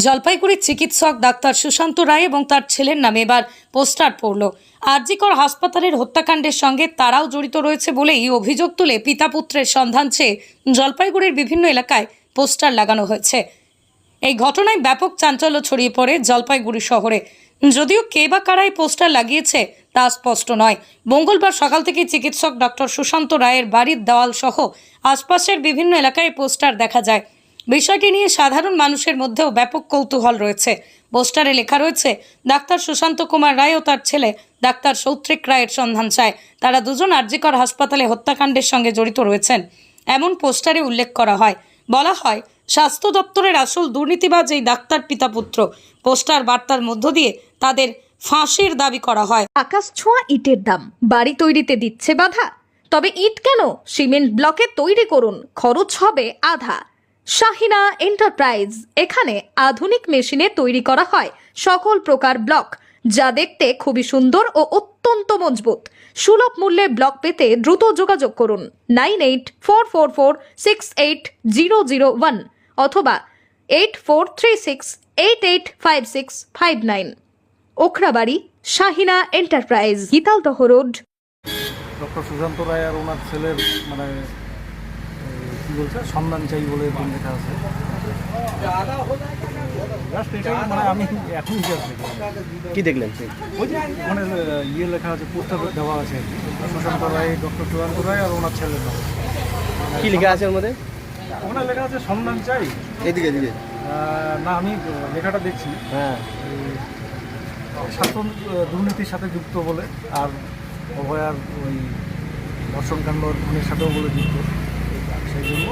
জলপাইগুড়ির চিকিৎসক ডাক্তার সুশান্ত রায় এবং তার ছেলের নামে এবার পোস্টার পড়ল। আরজিকর হাসপাতালের হত্যাকাণ্ডের সঙ্গে তারাও জড়িত রয়েছে বলেই অভিযোগ তুলে পিতা পুত্রের সন্ধান চেয়ে জলপাইগুড়ির বিভিন্ন এলাকায় পোস্টার লাগানো হয়েছে। এই ঘটনায় ব্যাপক চাঞ্চল্য ছড়িয়ে পড়ে জলপাইগুড়ি শহরে। যদিও কে বা কারাই পোস্টার লাগিয়েছে তা স্পষ্ট নয়। মঙ্গলবার সকাল থেকে চিকিৎসক ডক্টর সুশান্ত রায়ের বাড়ির দেওয়াল সহ আশপাশের বিভিন্ন এলাকায় পোস্টার দেখা যায়। বিষয়টি নিয়ে সাধারণ মানুষের মধ্যেও ব্যাপক কৌতূহল রয়েছে। পোস্টারে লেখা রয়েছে, ডাক্তার সুশান্ত কুমার রায় ও তার ছেলে ডাক্তার সৌত্রিক রায়ের সন্ধান চায়। তারা দুজন আরজিকর হাসপাতালে হত্যাকাণ্ডের সঙ্গে জড়িত রয়েছেন। এমন পোস্টারে উল্লেখ করা হয়। বলা হয়, স্বাস্থ্য দপ্তরের আসল দুর্নীতিবাজ এই ডাক্তার পিতা পুত্র। পোস্টার বার্তার মধ্য দিয়ে তাদের ফাঁসির দাবি করা হয়। আকাশ ছোঁয়া ইটের দাম। বাড়ি তৈরিতে দিচ্ছে বাধা। তবে ইট কেন? সিমেন্ট ব্লকে তৈরি করুন। খরচ হবে আধা। শাহিনা এন্টারপ্রাইজ। এখানে আধুনিক মেশিনে তৈরি করা হয় সকল প্রকার ব্লক, যা দেখতে খুবই সুন্দর ও অত্যন্ত মজবুত। সুলভ মূল্যে ব্লক পেতে দ্রুত যোগাযোগ করুন nine eight four four four six eight zero zero one অথবা eight four three six eight eight five six five nine. Okhrabari, Shahina enterprise, Gitaldaha road. Doctor Sushanta Roy আর ওনার ছেলের মানে কী বলছে? সন্ধান চাই বলে এরকম লেখা আছে। জাস্ট এটাই মানে আমি জাস্ট দেখলাম কি দেখলেন? ওই যে মানে ইয়ে লেখা আছে পোস্টার দেওয়া আছে। কি। সুশান্ত রায় ডক্টর সুশান্ত রায় আর ওনার ছেলের নাম। কি লেখা আছে ওর মধ্যে? ওনার লেখা আছে সন্ধান চাই। এদিকে এদিকে। না আমি লেখাটা দেখছি। হ্যাঁ। শাসন দুর্নীতির সাথে যুক্ত বলে আর অভয়ার ওই ধর্ষণকাণ্ড খুনের সাথেও বলে যুক্ত। সেই জন্য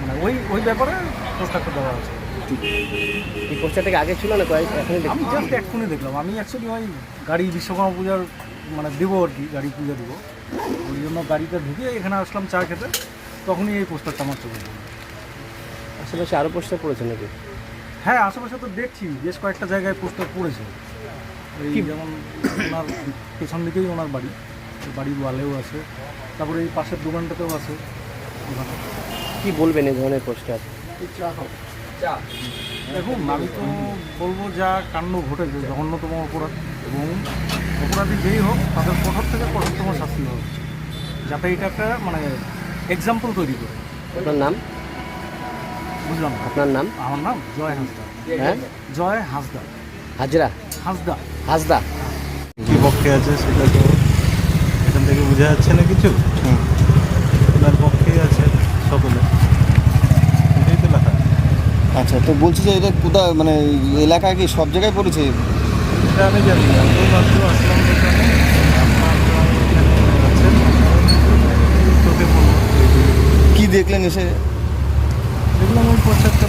মানে ওই ওই ব্যাপারে প্রস্তাবটা দেওয়া আছে। এই পোস্টারটাকে আগে ছিল না কয়েক এখনই আমি জাস্ট এক্ষুনি দেখলাম। আমি অ্যাকচুয়ালি ওই গাড়ি বিশ্বকর্মা পূজার মানে দেবো আর কি গাড়ি পূজা দেবো। ওই জন্য গাড়িটা ঢুকে এখানে আসলাম চা খেতে। তখনই এই পোস্টারটা আমার চোখে পড়ল। আশেপাশে আরও পোস্টার পড়েছে নাকি? হ্যাঁ আশেপাশে তো দেখছি। বেশ কয়েকটা জায়গায় পোস্টার পড়েছে। এই যেমন ওনার পেছন দিকেই ওনার বাড়ি। বাড়ির ওয়ালেও আছে। তারপরে এই পাশের দোকানটাতেও আছে। ওখানে কি বলবেন এই ধরনের পোস্টার? দেখুন আমি তো বলব যা কাণ্ড ঘটেছে জঘন্যতম অপরাধ এবং অপরাধী যেই হোক তাদের কঠোর থেকে কঠোরতম শাস্তি হোক যাতে এটা একটা মানে এক্সাম্পল তৈরি করে। আপনার নাম? বুঝলাম আপনার নাম? আমার নাম জয় হাঁসদা। হ্যাঁ? জয় হাঁসদা। হাজরা? হাঁসদা। হাজদা বিপক্ষে আছে সেটা তো এখান থেকে বোঝা যাচ্ছে না কিছু? পক্ষেই আছে সকলে এটাই তো লেখা। আচ্ছা তো বলছি যে এটা কোথায় মানে এলাকায় কি সব জায়গায় পড়েছে? এটা আমি জানি না। আমি মাত্র আসলাম দোকানে কি দেখলেন এসে? দেখলাম ওই পোস্টারটা